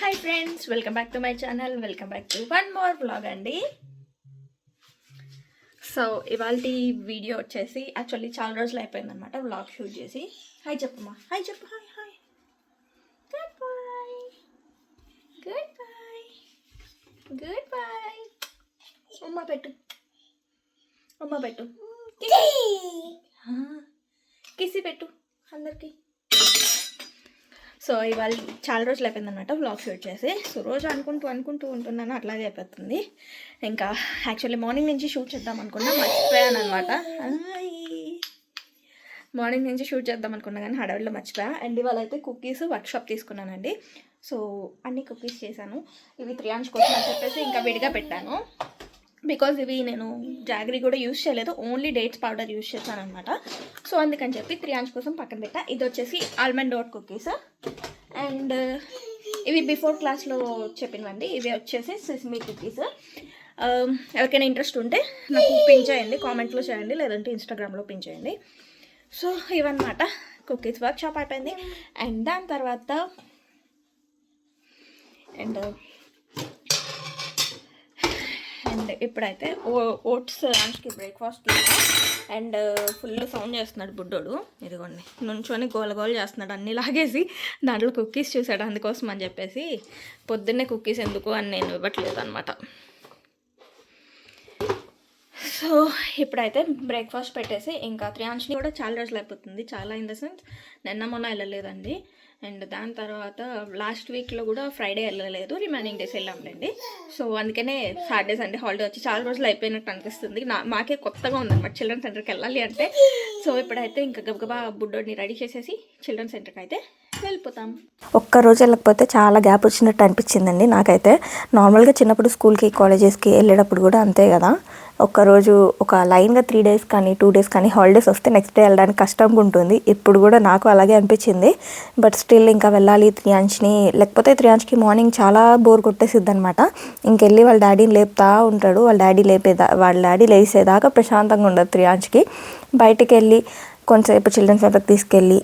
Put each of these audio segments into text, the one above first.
Hi friends welcome back to my channel welcome back to one more vlog అండి. So ఇవాళ video వచ్చేసి actually చాలా రోజులు అయిపోయిందనమాట వ్లాగ్ షూట్ చేసి. హాయ్ చెప్పమ్మా. హాయ్ చెప్పు hi hi goodbye goodbye goodbye అమ్మ పెట్టు. అమ్మ పెట్టు. కిసి పెట్టు అందరికి. సో ఇవాళ చాలా రోజులు అయిపోయిందనమాట వ్లాగ్ షూట్ చేసి. సో రోజు అనుకుంటూ అనుకుంటూ ఉంటున్నాను అట్లాగే అయిపోతుంది. ఇంకా యాక్చువల్లీ మార్నింగ్ నుంచి షూట్ చేద్దాం అనుకున్నా మర్చిపోయాను అనమాట మార్నింగ్ నుంచి షూట్ చేద్దాం అనుకున్నా కానీ హడావిడిలో మర్చిపోయా. అండ్ ఇవాళ అయితే కుకీస్ వర్క్షాప్ తీసుకున్నానండి. సో అన్ని కుకీస్ చేశాను. ఇవి త్రియాంజ్ కోసం అని చెప్పేసి ఇంకా విడిగా పెట్టాను. బికాజ్ ఇవి నేను జాగ్రీ కూడా యూస్ చేయలేదు. ఓన్లీ డేట్స్ పౌడర్ యూస్ చేశాను అనమాట సో అందుకని చెప్పి త్రియాంష్ కోసం పక్కన పెట్టా. ఇది వచ్చేసి ఆల్మండ్ డోట్ కుకీస్ అండ్ ఇవి బిఫోర్ క్లాస్లో చెప్పినవండి. ఇవి వచ్చేసి సిస్మీ కుకీస్ um, ఎవరికైనా ఇంట్రెస్ట్ ఉంటే నాకు పిన్ చేయండి. కామెంట్లో చేయండి. లేదంటే ఇన్స్టాగ్రామ్లో పిన్ చేయండి. సో ఇవన్నమాట కుకీస్ వర్క్ షాప్ అయిపోయింది. అండ్ దాని తర్వాత అండ్ అండ్ ఇప్పుడైతే ఓ ఓట్స్ లంచ్కి breakfast and uh, full sound చేస్తున్నాడు బుడ్డోడు. ఇదిగోండి నుంచొని గోల గోల చేస్తున్నాడు. అన్నీ లాగేసి దాంట్లో కుక్కీస్ చూసాడు. అందుకోసం అని చెప్పేసి పొద్దున్నే కుక్కీస్ ఎందుకు అని నేను ఇవ్వట్లేదు అనమాట సో ఇప్పుడైతే బ్రేక్ఫాస్ట్ పెట్టేసి ఇంకా త్రియాంశ్ని కూడా చాలా రోజులు అయిపోతుంది. చాలా ఇన్ ద సెన్స్ నిన్న మొన్న వెళ్ళలేదండి. అండ్ దాని తర్వాత లాస్ట్ వీక్లో కూడా ఫ్రైడే వెళ్ళలేదు రిమైనింగ్ డేస్ వెళ్ళాంలేండి. సో అందుకనే సాటర్డే సండే హాలిడే వచ్చి చాలా రోజులు అయిపోయినట్టు అనిపిస్తుంది. నా మాకే కొత్తగా ఉందన్నమాట చిల్డ్రన్ సెంటర్కి వెళ్ళాలి అంటే. సో ఇప్పుడైతే ఇంకా గబగబా బుడ్డోడిని రెడీ చేసేసి చిల్డ్రన్ సెంటర్కి అయితే వెళ్ళిపోతాం ఒక్క రోజు వెళ్ళకపోతే చాలా గ్యాప్ వచ్చినట్టు అనిపించిందండి నాకైతే. నార్మల్గా చిన్నప్పుడు స్కూల్కి కాలేజెస్కి వెళ్ళేటప్పుడు కూడా అంతే కదా. ఒక్కరోజు ఒక లైన్గా త్రీ డేస్ కానీ టూ డేస్ కానీ హాలిడేస్ వస్తే నెక్స్ట్ డే వెళ్ళడానికి కష్టంగా ఉంటుంది. ఇప్పుడు కూడా నాకు అలాగే అనిపించింది. బట్ స్టిల్ ఇంకా వెళ్ళాలి త్రియాంష్ని లేకపోతే త్రియాంష్కి మార్నింగ్ చాలా బోర్ కొట్టేసిద్ది అనమాట ఇంకెళ్ళి వాళ్ళ డాడీని లేపుతా ఉంటాడు. వాళ్ళ డాడీ లేపేదా వాళ్ళ డాడీ లేసేదాకా ప్రశాంతంగా ఉండదు త్రియాంష్కి బయటికి వెళ్ళి కొంతసేపు చిల్డ్రన్స్ సెంటర్కి తీసుకెళ్ళి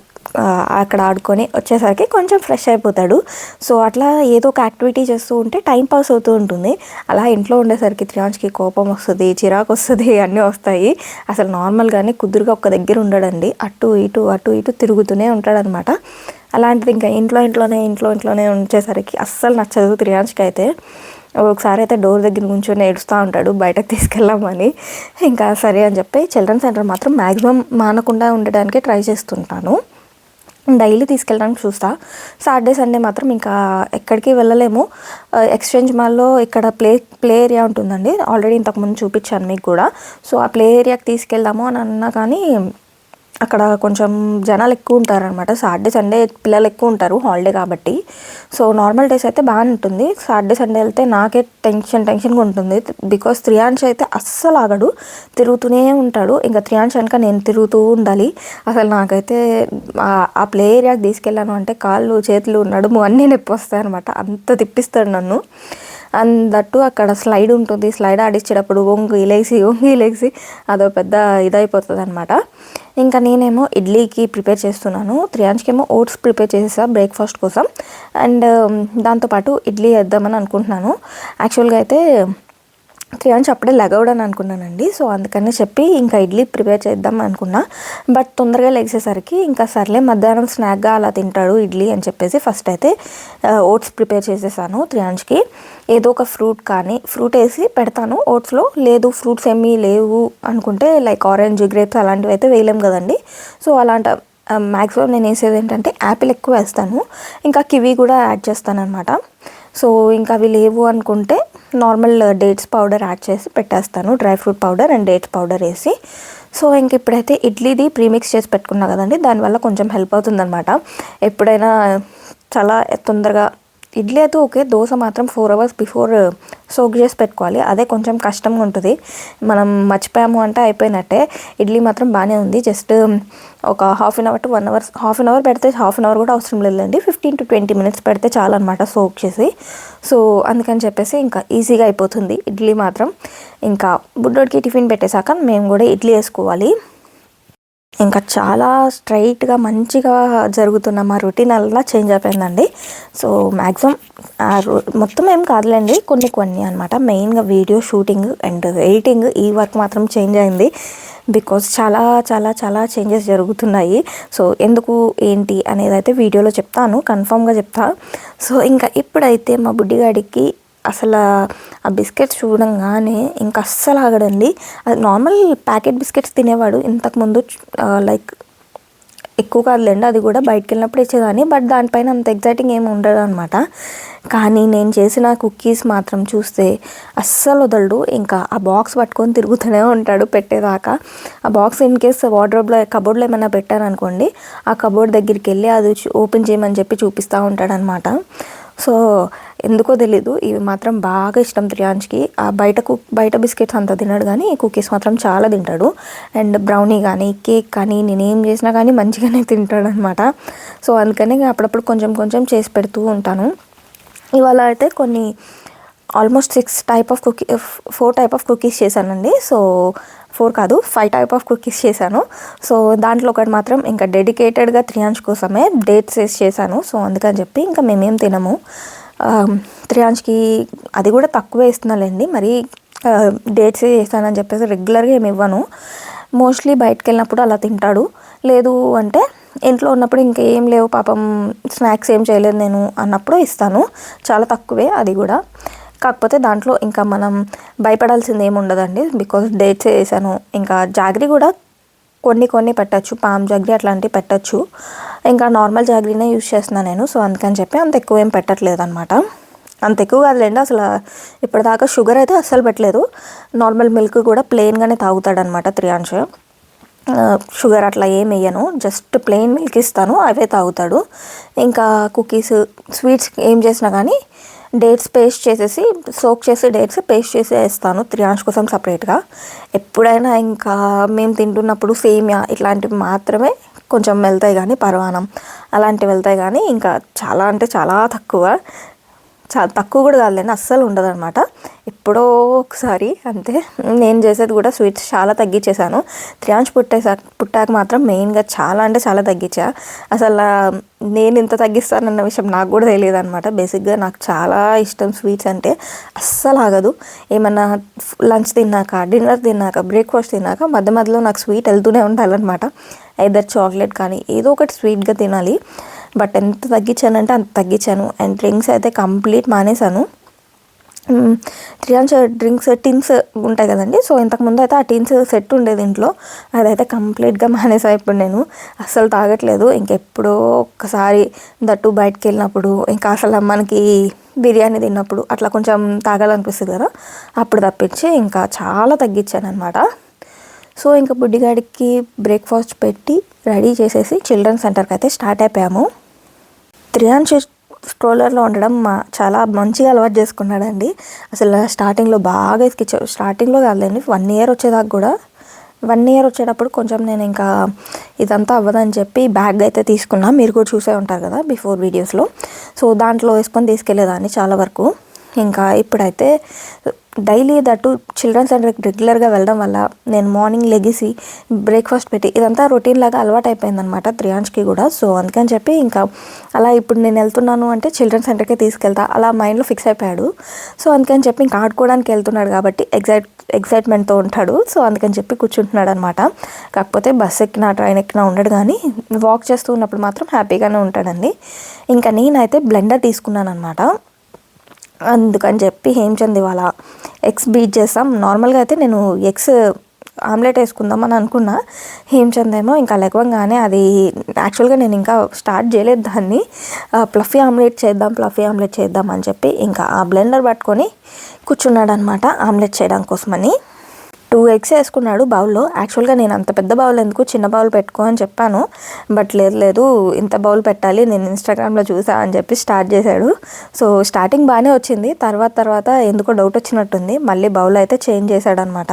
అక్కడ ఆడుకొని వచ్చేసరికి కొంచెం ఫ్రెష్ అయిపోతాడు. సో అట్లా ఏదో ఒక యాక్టివిటీ చేస్తూ ఉంటే టైం పాస్ అవుతూ ఉంటుంది. అలా ఇంట్లో ఉండేసరికి త్రియాంజ్కి కోపం వస్తుంది చిరాకు వస్తుంది అన్నీ వస్తాయి. అసలు నార్మల్గానే కుదురుగా ఒక దగ్గర ఉండడండి. అటు ఇటు అటు ఇటు తిరుగుతూనే ఉంటాడనమాట. అలాంటిది ఇంకా ఇంట్లో ఇంట్లోనే ఇంట్లో ఇంట్లోనే ఉంచేసరికి అస్సలు నచ్చదు త్రియాంజ్కి అయితే. ఒకసారి అయితే డోర్ దగ్గర నుంచొని ఏడుస్తూ ఉంటాడు బయటకు తీసుకెళ్ళామని. ఇంకా సరే అని చెప్పి చిల్డ్రన్ సెంటర్ మాత్రం మ్యాక్సిమం మానకుండా ఉండడానికి ట్రై చేస్తుంటాను. డైలీ తీసుకెళ్ళడానికి చూస్తా. సాటర్డే సండే మాత్రం ఇంకా ఎక్కడికి వెళ్ళలేము. ఎక్స్చేంజ్ మాల్లో ఇక్కడ ప్లే ప్లే ఏరియా ఉంటుందండి. ఆల్రెడీ ఇంతకుముందు చూపించాను మీకు కూడా. సో ఆ ప్లే ఏరియాకి తీసుకెళ్దాము అని అన్నా కానీ అక్కడ కొంచెం జనాలు ఎక్కువ ఉంటారనమాట సాటర్డే సండే పిల్లలు ఎక్కువ ఉంటారు హాలిడే కాబట్టి. సో నార్మల్ డేస్ అయితే బాగానే ఉంటుంది. సాటర్డే సండే వెళ్తే నాకే టెన్షన్ టెన్షన్గా ఉంటుంది. బికాస్ త్రియాంశ్ అయితే అస్సలు ఆగడు. తిరుగుతూనే ఉంటాడు. ఇంకా త్రియాంశ్ వెనక నేను తిరుగుతూ ఉండాలి. అసలు నాకైతే ఆ- ఆ ప్లే ఏరియాకి తీసుకెళ్ళాను అంటే కాళ్ళు చేతులు నడుము అన్నీ నొప్పి వస్తాయి అనమాట అంత తిప్పిస్తాడు నన్ను. అండ్ దట్టు అక్కడ స్లైడ్ ఉంటుంది. స్లైడ్ ఆడించేటప్పుడు వంగి లేసి వంగి లేసి అదో పెద్ద ఇదైపోతుంది అనమాట ఇంకా నేనేమో ఇడ్లీకి ప్రిపేర్ చేస్తున్నాను. త్రియాంజ్కేమో ఓట్స్ ప్రిపేర్ చేసేసా బ్రేక్ఫాస్ట్ కోసం. అండ్ దాంతోపాటు ఇడ్లీ వేద్దామని అనుకుంటున్నాను. యాక్చువల్గా అయితే త్రియాంశ్ అప్పుడే లెగవడని అనుకున్నానండి. సో అందుకని చెప్పి ఇంకా ఇడ్లీ ప్రిపేర్ చేద్దాం అనుకున్నా. బట్ తొందరగా లెగిసేసరికి ఇంకా సర్లే మధ్యాహ్నం స్నాక్గా అలా తింటాడు ఇడ్లీ అని చెప్పేసి ఫస్ట్ అయితే ఓట్స్ ప్రిపేర్ చేసేసాను త్రియాంష్కి ఏదో ఒక ఫ్రూట్ కానీ ఫ్రూట్ వేసి పెడతాను ఓట్స్లో. లేదు ఫ్రూట్స్ ఏమీ లేవు అనుకుంటే లైక్ ఆరెంజ్ గ్రేప్స్ అలాంటివి అయితే వేయలేం కదండి. సో అలాంటి మ్యాక్సిమం నేను వేసేది ఏంటంటే యాపిల్ ఎక్కువ వేస్తాను. ఇంకా కివీ కూడా యాడ్ చేస్తాను అనమాట సో ఇంకా అవి లేవు అనుకుంటే నార్మల్ డేట్స్ పౌడర్ యాడ్ చేసి పెట్టేస్తాను. Dry fruit powder and dates powder వేసి. సో ఇంక ఇప్పుడైతే ఇడ్లీది ప్రీమిక్స్ చేసి పెట్టుకున్నా కదండి దానివల్ల కొంచెం హెల్ప్ అవుతుందన్నమాట. ఎప్పుడైనా చాలా తొందరగా ఇడ్లీ అయితే ఓకే దోశ మాత్రం ఫోర్ అవర్స్ బిఫోర్ సోక్ చేసి పెట్టుకోవాలి. అదే కొంచెం కష్టంగా ఉంటుంది. మనం మర్చిపోయాము అంటే అయిపోయినట్టే. ఇడ్లీ మాత్రం బాగానే ఉంది. జస్ట్ um, ఒక half an hour to one hour half an hour పెడితే హాఫ్ అన్ అవర్ కూడా అవసరం లేదండి. ఫిఫ్టీన్ టు ట్వంటీ మినిట్స్ పెడితే చాలన్నమాట సోక్ చేసి. సో అందుకని చెప్పేసి ఇంకా ఈజీగా అయిపోతుంది. ఇడ్లీ మాత్రం ఇంకా బుడ్డోడికి టిఫిన్ పెట్టేశాక మేము కూడా ఇడ్లీ వేసుకోవాలి. ఇంకా చాలా స్ట్రైట్గా మంచిగా జరుగుతున్న మా రొటీన్ అలా చేంజ్ అయిపోయిందండి. సో మ్యాక్సిమం ఆ రో- మొత్తం ఏం కాదులేండి. కొన్ని కొన్ని అనమాట మెయిన్గా వీడియో షూటింగ్ అండ్ ఎడిటింగ్ ఈ వర్క్ మాత్రం చేంజ్ అయింది. బికాస్ చాలా చాలా చాలా చేంజెస్ జరుగుతున్నాయి. సో ఎందుకు ఏంటి అనేది అయితే వీడియోలో చెప్తాను. కన్ఫామ్గా చెప్తా. సో ఇంకా ఇప్పుడైతే మా బుడ్డిగాడికి అసలు ఆ బిస్కెట్స్ చూడంగానే ఇంకా అస్సలు ఆగడండి. అది నార్మల్ ప్యాకెట్ బిస్కెట్స్ తినేవాడు. ఇంతకుముందు లైక్ ఎక్కువ కాదులేండి అది కూడా బయటకు వెళ్ళినప్పుడు ఇచ్చేదాన్ని. బట్ దానిపైన అంత ఎగ్జైటింగ్ ఏమి ఉండదు అనమాట కానీ నేను చేసిన కుకీస్ మాత్రం చూస్తే అస్సలు వదలడు. ఇంకా ఆ బాక్స్ పట్టుకొని తిరుగుతూనే ఉంటాడు పెట్టేదాకా. ఆ బాక్స్ ఇన్ కేస్ వార్డ్రోబ్లో కబోర్డ్లో ఏమైనా పెట్టారనుకోండి ఆ కబోర్డ్ దగ్గరికి వెళ్ళి అది ఓపెన్ చేయమని చెప్పి చూపిస్తూ ఉంటాడనమాట సో ఎందుకో తెలీదు. ఇవి మాత్రం బాగా ఇష్టం త్రియాంజ్కి ఆ బయట కుక్ బయట బిస్కెట్స్ అంత తినడు కానీ కుకీస్ మాత్రం చాలా తింటాడు. అండ్ బ్రౌనీ కానీ కేక్ కానీ నేనేం చేసినా కానీ మంచిగానే తింటాడు అనమాట సో అందుకని అప్పుడప్పుడు కొంచెం కొంచెం చేసి పెడుతూ ఉంటాను. ఇవాళ అయితే కొన్ని almost six type of cookie four type of cookies చేశానండి. సో ఫోర్ కాదు ఫైవ్ టైప్ ఆఫ్ కుకీస్ చేశాను. సో దాంట్లో ఒకటి మాత్రం ఇంకా డెడికేటెడ్గా త్రియాంజ్ కోసమే డేట్స్ వేసి చేశాను. సో అందుకని చెప్పి ఇంకా మేమేం తినము. త్రియాంజ్కి అది కూడా తక్కువే ఇస్తున్నాలేండి. మరి డేట్స్ చేస్తానని చెప్పేసి రెగ్యులర్గా ఏమి ఇవ్వను. మోస్ట్లీ బయటకు వెళ్ళినప్పుడు అలా తింటాడు. లేదు అంటే ఇంట్లో ఉన్నప్పుడు ఇంకేం లేవు పాపం స్నాక్స్ ఏం చేయలేదు నేను అన్నప్పుడు ఇస్తాను. చాలా తక్కువే అది కూడా. కాకపోతే దాంట్లో ఇంకా మనం భయపడాల్సింది ఏమి ఉండదండి. బికాస్ డేట్స్ వేసాను. ఇంకా జాగ్రీ కూడా కొన్ని కొన్ని పెట్టచ్చు. పామ్ జాగ్రీ అట్లాంటివి పెట్టచ్చు. ఇంకా నార్మల్ జాగ్రీనే యూజ్ చేస్తున్నాను నేను. సో అందుకని చెప్పి అంత ఎక్కువ ఏం పెట్టట్లేదు అనమాట అంత ఎక్కువ కాదులేండి. అసలు ఇప్పటిదాకా షుగర్ అయితే అస్సలు పెట్టలేదు. నార్మల్ మిల్క్ కూడా ప్లెయిన్గానే తాగుతాడనమాట త్రియాంశ. షుగర్ అట్లా ఏం వేయను. జస్ట్ ప్లెయిన్ మిల్క్ ఇస్తాను. అవే తాగుతాడు. ఇంకా కుకీస్ స్వీట్స్ ఏం చేసినా కానీ డేట్స్ పేస్ట్ చేసేసి సోక్ చేసి డేట్స్ పేస్ట్ చేసి వేస్తాను త్రియాంష్ కోసం సపరేట్గా. ఎప్పుడైనా ఇంకా మేము తింటున్నప్పుడు సేమియా ఇట్లాంటివి మాత్రమే కొంచెం వెళ్తాయి కానీ పరవానం అలాంటివి వెళ్తాయి కానీ ఇంకా చాలా అంటే చాలా తక్కువ. చాలా తక్కువ కూడా కాదులేండి అస్సలు ఉండదు అనమాట ఎప్పుడో ఒకసారి అంతే నేను చేసేది కూడా స్వీట్స్ చాలా తగ్గించేశాను త్రియాంజ్ పుట్టేసా పుట్టాక మాత్రం మెయిన్గా చాలా అంటే చాలా తగ్గించా. అసలు నేను ఇంత తగ్గిస్తానన్న విషయం నాకు కూడా తెలియదు అనమాట బేసిక్గా నాకు చాలా ఇష్టం స్వీట్స్ అంటే అస్సలు ఆగదు. ఏమన్నా లంచ్ తిన్నాక డిన్నర్ తిన్నాక బ్రేక్ఫాస్ట్ తిన్నాక మధ్య మధ్యలో నాకు స్వీట్ వెళ్తూనే ఉండాలన్నమాట. ఐదర్ చాక్లెట్ కానీ ఏదో ఒకటి స్వీట్గా తినాలి. బట్ ఎంత తగ్గించానంటే అంత తగ్గించాను. అండ్ డ్రింక్స్ అయితే కంప్లీట్ మానేశాను. త్రియాంశ డ్రింక్స్ టిన్స్ ఉంటాయి కదండి. సో ఇంతకుముందు అయితే ఆ టిన్స్ సెట్ ఉండేది ఇంట్లో అదైతే కంప్లీట్గా మానేసా. ఇప్పుడు నేను అస్సలు తాగట్లేదు. ఇంకెప్పుడో ఒక్కసారి దట్టు బయటకు వెళ్ళినప్పుడు ఇంకా అసలు మనకి బిర్యానీ తిన్నప్పుడు అట్లా కొంచెం తాగాలనిపిస్తుంది కదా. అప్పుడు తప్పించి ఇంకా చాలా తగ్గించాను అనమాట సో ఇంకా బుడ్డిగాడికి బ్రేక్ఫాస్ట్ పెట్టి రెడీ చేసేసి చిల్డ్రన్ సెంటర్కి అయితే స్టార్ట్ అయిపోయాము. త్రియాంశ్ స్ట్రోలర్లో ఉండడం మా చాలా మంచిగా అలవాటు చేసుకున్నాడండి. అసలు స్టార్టింగ్లో బాగా ఎక్కించాడు స్టార్టింగ్లో కాదులేండి వన్ ఇయర్ వచ్చేదాకా కూడా. వన్ ఇయర్ వచ్చేటప్పుడు కొంచెం నేను ఇంకా ఇదంతా అవ్వదని చెప్పి బ్యాగ్ అయితే తీసుకున్నా. మీరు కూడా చూసే ఉంటారు కదా బిఫోర్ వీడియోస్లో. సో దాంట్లో వేసుకొని తీసుకెళ్ళేదాన్ని చాలా వరకు. ఇంకా ఇప్పుడైతే డైలీ దట్టు చిల్డ్రన్ సెంటర్కి రెగ్యులర్గా వెళ్ళడం వల్ల నేను మార్నింగ్ లెగిసి బ్రేక్ఫాస్ట్ పెట్టి ఇదంతా రొటీన్ లాగా అలవాటు అయిపోయిందనమాట త్రియాంష్కి కూడా. సో అందుకని చెప్పి ఇంకా అలా ఇప్పుడు నేను వెళ్తున్నాను అంటే చిల్డ్రన్ సెంటర్కే తీసుకెళ్తా. అలా మైండ్లో ఫిక్స్ అయిపోయాడు. సో అందుకని చెప్పి ఇంకా ఆడుకోవడానికి వెళ్తున్నాడు కాబట్టి ఎగ్జైట్ ఎగ్జైట్మెంట్తో ఉంటాడు. సో అందుకని చెప్పి కూర్చుంటున్నాడు అనమాట కాకపోతే బస్ ఎక్కినా ట్రైన్ ఎక్కినా ఉండడు కానీ వాక్ చేస్తూ ఉన్నప్పుడు మాత్రం హ్యాపీగానే ఉంటాడండి. ఇంకా నేనైతే బ్లెండర్ తీసుకున్నాను అనమాట అందుకని చెప్పి హేమచంద్ ఇవాళ ఎగ్స్ బీట్ చేస్తాం. నార్మల్గా అయితే నేను ఎగ్స్ ఆమ్లెట్ వేసుకుందాం అని అనుకున్నా. హేమచంద్ ఏమో ఇంకా లెగవంగానే అది యాక్చువల్గా నేను ఇంకా స్టార్ట్ చేయలేదు దాన్ని. ప్లఫీ ఆమ్లెట్ చేద్దాం ప్లఫీ ఆమ్లెట్ చేద్దాం అని చెప్పి ఇంకా ఆ బ్లెండర్ పట్టుకొని కూర్చున్నాడు అనమాట ఆమ్లెట్ చేయడం కోసమని. టూ ఎగ్స్ వేసుకున్నాడు బౌల్లో. యాక్చువల్గా నేను అంత పెద్ద బౌల్ ఎందుకు చిన్న బౌల్ పెట్టుకో అని చెప్పాను. బట్ లేదు లేదు ఇంత బౌల్ పెట్టాలి నేను ఇన్స్టాగ్రామ్లో చూసా అని చెప్పి స్టార్ట్ చేశాడు. సో స్టార్టింగ్ బాగానే వచ్చింది. తర్వాత తర్వాత ఎందుకో డౌట్ వచ్చినట్టుంది. మళ్ళీ బౌల్ అయితే చేంజ్ చేశాడు అనమాట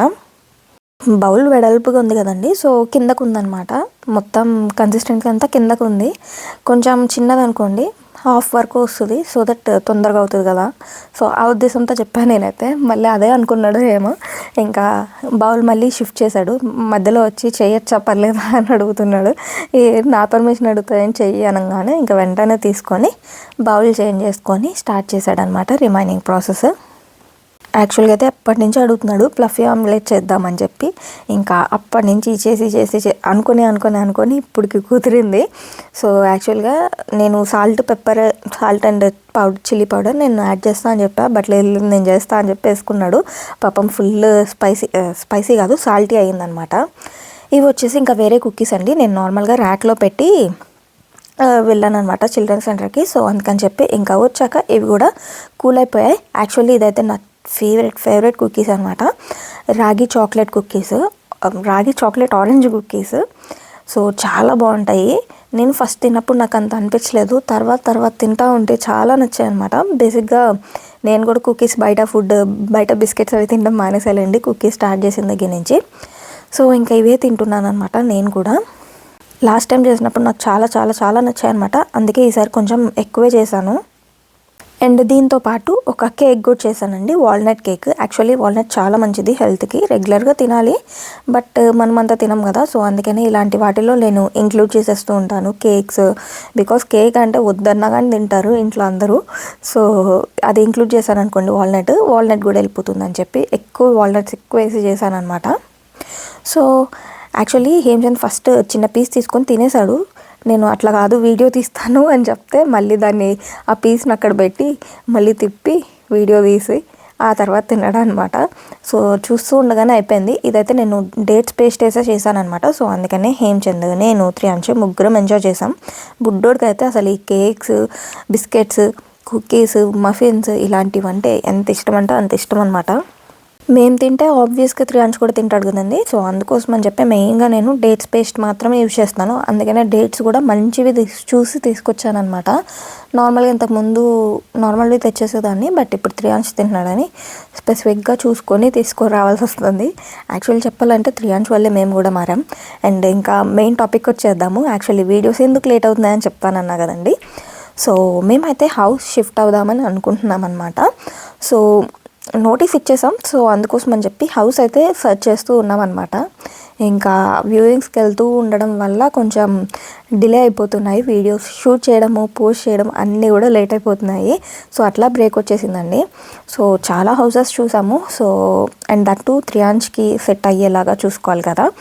బౌల్ వెడల్పుగా ఉంది కదండి సో కిందకు ఉందన్నమాట మొత్తం కన్సిస్టెంట్గా అంతా కిందకు ఉంది కొంచెం చిన్నది అనుకోండి హాఫ్ వరకు వస్తుంది సో దట్ తొందరగా అవుతుంది కదా. సో ఆ ఉద్దేశంతో చెప్పాను నేనైతే. మళ్ళీ అదే అనుకున్నాడు ఏమో. ఇంకా బౌల్ మళ్ళీ షిఫ్ట్ చేశాడు. మధ్యలో వచ్చి చేయొచ్చా పర్లేదా అని అడుగుతున్నాడు. ఏ నా పర్మిషన్ అడుగుతాయని చెయ్యి అనగానే ఇంకా వెంటనే తీసుకొని బౌల్ చేంజ్ చేసుకొని స్టార్ట్ చేశాడనమాట రిమైనింగ్ ప్రాసెస్. యాక్చువల్గా అయితే అప్పటి నుంచి అడుగుతున్నాడు ప్లఫీ ఆమ్లెట్ చేద్దామని చెప్పి. ఇంకా అప్పటి నుంచి చేసి చేసి చే- అనుకొని అనుకొని అనుకొని ఇప్పటికి కుదిరింది. సో యాక్చువల్గా నేను salt pepper salt and powder chilli powder నేను యాడ్ చేస్తా అని చెప్పా. బట్ లేదు నేను చేస్తా అని చెప్పి వేసుకున్నాడు. పాపం ఫుల్ స్పైసీ స్పైసీ కాదు సాల్టీ అయిందనమాట ఇవి వచ్చేసి ఇంకా వేరే కుక్కీస్ అండి. నేను నార్మల్గా ర్యాక్లో పెట్టి వెళ్ళాను అనమాట చిల్డ్రన్ సెంటర్కి. సో అందుకని చెప్పి ఇంకా వచ్చాక ఇవి కూడా కూల్ అయిపోయాయి. యాక్చువల్లీ ఇదైతే నా ఫేవరెట్ ఫేవరెట్ కుకీస్ అనమాట ragi chocolate cookies um, ragi chocolate orange cookies so చాలా బాగుంటాయి. నేను ఫస్ట్ తిన్నప్పుడు నాకు అంత అనిపించలేదు. తర్వాత తర్వాత తింటా ఉంటే చాలా నచ్చాయి అనమాట బేసిక్గా నేను కూడా కుకీస్ బయట ఫుడ్ బయట బిస్కెట్స్ అవి తినడం మానేసాలండి కుకీస్ స్టార్ట్ చేసిన దగ్గర నుంచి. సో ఇంకా ఇవే తింటున్నాను అనమాట నేను కూడా. లాస్ట్ టైం చేసినప్పుడు నాకు చాలా చాలా చాలా నచ్చాయి అనమాట అందుకే ఈసారి కొంచెం ఎక్కువే చేశాను. అండ్ దీంతో పాటు ఒక కేక్ కూడా చేశానండి. Walnut cake. యాక్చువల్లీ వాల్నట్ చాలా మంచిది హెల్త్కి. రెగ్యులర్గా తినాలి. బట్ మనం తినం కదా సో అందుకని ఇలాంటి వాటిలో నేను ఇంక్లూడ్ చేసేస్తూ ఉంటాను కేక్స్. బికాస్ కేక్ అంటే వద్దన్నా కానీ తింటారు ఇంట్లో అందరూ. సో అది ఇంక్లూడ్ చేశాను అనుకోండి వాల్నట్. వాల్నట్ కూడా వెళ్ళిపోతుందని చెప్పి ఎక్కువ వాల్నట్స్ ఎక్కువ వేసి చేశాను అనమాట సో యాక్చువల్లీ హేమచంద్ ఫస్ట్ చిన్న పీస్ తీసుకొని తినేశాడు. నేను అట్లా కాదు వీడియో తీస్తాను అని చెప్తే మళ్ళీ దాన్ని ఆ పీస్ని అక్కడ పెట్టి మళ్ళీ తిప్పి వీడియో తీసి ఆ తర్వాత తినడం అనమాట సో చూస్తూ ఉండగానే అయిపోయింది. ఇదైతే నేను డేట్స్ పేస్ట్ వేసే చేశాను అనమాట సో అందుకనే హేమచంద్ నేను త్రియాంశు ముగ్గురం ఎంజాయ్ చేసాం బుడ్డోడికి అయితే అసలు ఈ కేక్స్ బిస్కెట్స్ కుకీస్ మఫిన్స్ ఇలాంటివి అంటే ఎంత ఇష్టం అంటే అంత ఇష్టం అనమాట మేము తింటే ఆబ్వియస్గా త్రీ అంచ్ కూడా తింటాడు కదండి. సో అందుకోసం అని చెప్పి మెయిన్గా నేను డేట్స్ పేస్ట్ మాత్రమే యూజ్ చేస్తాను అందుకనే డేట్స్ కూడా మంచివి చూసి తీసుకొచ్చాను అనమాట నార్మల్గా ఇంతకుముందు నార్మల్వి తెచ్చేసేదాన్ని బట్ ఇప్పుడు త్రీ అంచ్ తింటున్నాడని స్పెసిఫిక్గా చూసుకొని తీసుకురావాల్సి వస్తుంది. యాక్చువల్ చెప్పాలంటే త్రీ అంచ్ వల్లే మేము కూడా మారాం. అండ్ ఇంకా మెయిన్ టాపిక్ వచ్చేద్దాము. యాక్చువల్లీ వీడియోస్ ఎందుకు లేట్ అవుతున్నాయని చెప్తానన్నా కదండి. సో మేమైతే హౌస్ షిఫ్ట్ అవుదామని అనుకుంటున్నాం అనమాట సో నోటీస్ ఇచ్చేసాం. సో అందుకోసం అని చెప్పి హౌస్ అయితే సెర్చ్ చేస్తూ ఉన్నాం అనమాట ఇంకా వ్యూయింగ్స్కి వెళ్తూ ఉండడం వల్ల కొంచెం డిలే అయిపోతున్నాయి. వీడియోస్ షూట్ చేయడము పోస్ట్ చేయడం అన్నీ కూడా లేట్ అయిపోతున్నాయి. సో అట్లా బ్రేక్ వచ్చేసిందండి. సో చాలా హౌసెస్ చూసాము. సో అండ్ దట్ టు త్రియాంచ్కి సెట్ అయ్యేలాగా చూసుకోవాలి కదా.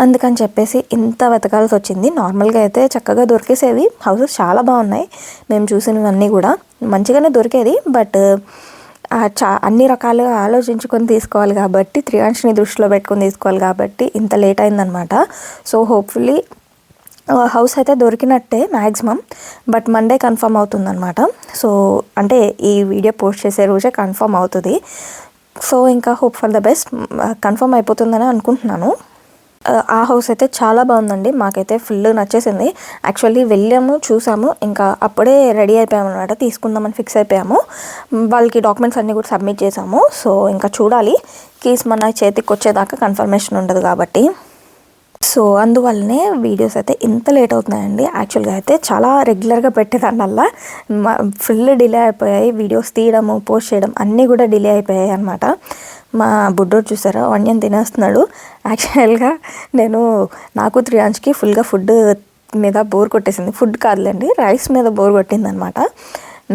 అందుకని చెప్పేసి ఇంత వెతకాల్సి వచ్చింది. నార్మల్గా అయితే చక్కగా దొరికేసేవి. హౌసెస్ చాలా బాగున్నాయి. మేము చూసినవన్నీ కూడా మంచిగానే దొరికేది. బట్ చా అన్ని రకాలుగా ఆలోచించుకొని తీసుకోవాలి కాబట్టి త్రియాంష్ని దృష్టిలో పెట్టుకొని తీసుకోవాలి కాబట్టి ఇంత లేట్ అయిందనమాట సో హోప్ఫుల్లీ హౌస్ అయితే దొరికినట్టే మ్యాక్సిమం బట్ మండే కన్ఫర్మ్ అవుతుందన్నమాట. సో అంటే ఈ వీడియో పోస్ట్ చేసే రోజే కన్ఫర్మ్ అవుతుంది. సో ఇంకా hope for the best confirm అయిపోతుందని అనుకుంటున్నాను. ఆ హౌస్ అయితే చాలా బాగుందండి. మాకైతే ఫుల్ నచ్చేసింది. యాక్చువల్లీ వెళ్ళాము చూసాము. ఇంకా అప్పుడే రెడీ అయిపోయాము అనమాట తీసుకుందామని ఫిక్స్ అయిపోయాము. వాళ్ళకి డాక్యుమెంట్స్ అన్నీ కూడా సబ్మిట్ చేసాము. సో ఇంకా చూడాలి. కీస్ మన చేతికి వచ్చేదాకా కన్ఫర్మేషన్ ఉండదు కాబట్టి. సో అందువల్లనే వీడియోస్ అయితే ఇంత లేట్ అవుతున్నాయండి. యాక్చువల్గా అయితే చాలా రెగ్యులర్గా పెట్టేదానివల్ల ఫుల్ డిలే అయిపోయాయి. వీడియోస్ తీయడము పోస్ట్ చేయడం అన్నీ కూడా డిలే అయిపోయాయి అనమాట మా బుడ్డోడు చూసారా? ఆనియన్ తినేస్తున్నాడు. యాక్చువల్గా నేను నాకు త్రియాంజ్కి ఫుల్గా ఫుడ్ మీద బోర్ కొట్టేసింది. ఫుడ్ కాదులేండి రైస్ మీద బోర్ కొట్టింది అనమాట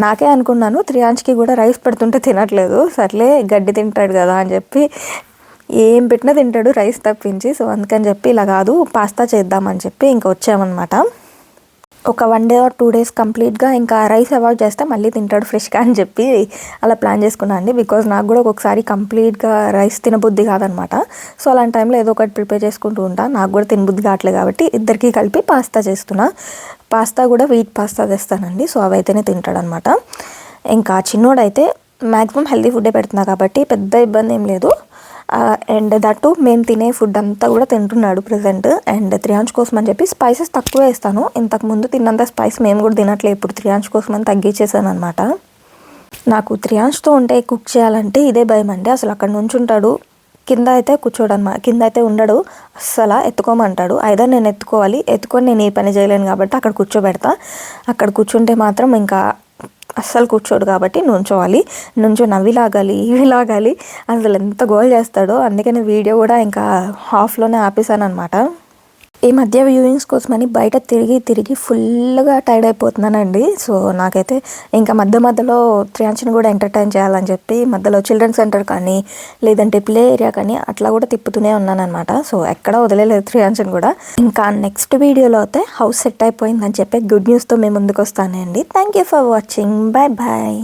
నాకే అనుకున్నాను త్రియాంజ్కి కూడా రైస్ పెడుతుంటే తినట్లేదు. సర్లే గడ్డి తింటాడు కదా అని చెప్పి ఏం పెట్టినా తింటాడు రైస్ తప్పించి. సో అందుకని చెప్పి ఇలా కాదు పాస్తా చేద్దామని చెప్పి ఇంకా వచ్చామన్నమాట ఒక one day or two days కంప్లీట్గా ఇంకా రైస్ అవాయిడ్ చేస్తే మళ్ళీ తింటాడు ఫ్రెష్గా అని చెప్పి అలా ప్లాన్ చేసుకున్నాను అండి. బికాజ్ నాకు కూడా ఒక్కొక్కసారి కంప్లీట్గా రైస్ తినబుద్ధి కాదనమాట. సో అలాంటి టైంలో ఏదో ఒకటి ప్రిపేర్ చేసుకుంటూ ఉంటాను నాకు కూడా తినబుద్ధి కావట్లేదు కాబట్టి ఇద్దరికి కలిపి పాస్తా చేస్తున్నా. పాస్తా కూడా వీట్ పాస్తా తెస్తానండి. సో అవైతేనే తింటాడనమాట. ఇంకా చిన్నోడైతే మ్యాక్సిమం హెల్తీ ఫుడ్డే పెడుతున్నా కాబట్టి పెద్ద ఇబ్బంది ఏం లేదు. అండ్ దట్టు మేము తినే ఫుడ్ అంతా కూడా తింటున్నాడు ప్రజెంట్ అండ్ త్రియాంశ్ కోసం అని చెప్పి స్పైసెస్ తక్కువ వేస్తాను ఇంతకు ముందు తిన్నంత స్పైస్ మేము కూడా తినట్లేదు ఇప్పుడు త్రియాంశ్ కోసం అని తగ్గించేసాను అనమాట నాకు త్రియాంష్తో ఉంటే కుక్ చేయాలంటే ఇదే భయం అండి. అసలు అక్కడ నుంచి ఉంటాడు కింద అయితే కూర్చోడనమాట కింద అయితే ఉండడు అస్సలు ఎత్తుకోమంటాడు. అయితే నేను ఎత్తుకోవాలి ఎత్తుకొని నేను ఈ పని చేయలేను కాబట్టి అక్కడ కూర్చోబెడతా. అక్కడ కూర్చుంటే మాత్రం ఇంకా అస్సలు కూర్చోడు కాబట్టి నుంచోవాలి. నుంచో నవ్వి లాగాలి ఇవి లాగాలి అసలు ఎంత గోల్ చేస్తాడో. అందుకని వీడియో కూడా ఇంకా హాఫ్లోనే ఆపేసాను అనమాట ఈ మధ్య వ్యూయింగ్స్ కోసమని బయట తిరిగి తిరిగి ఫుల్గా టైర్డ్ అయిపోతున్నానండి. సో నాకైతే ఇంకా మధ్య మధ్యలో త్రియాంచిని కూడా ఎంటర్టైన్ చేయాలని చెప్పి మధ్యలో చిల్డ్రన్ సెంటర్ కానీ లేదంటే ప్లే ఏరియా కానీ అట్లా కూడా తిప్పుతూనే ఉన్నాను అనమాట సో ఎక్కడ వదిలేదు త్రియాంచిని కూడా. ఇంకా నెక్స్ట్ వీడియోలో అయితే హౌస్ సెట్ అయిపోయిందని చెప్పి గుడ్ న్యూస్తో మేము ముందుకు వస్తానండి. Thank you for watching bye bye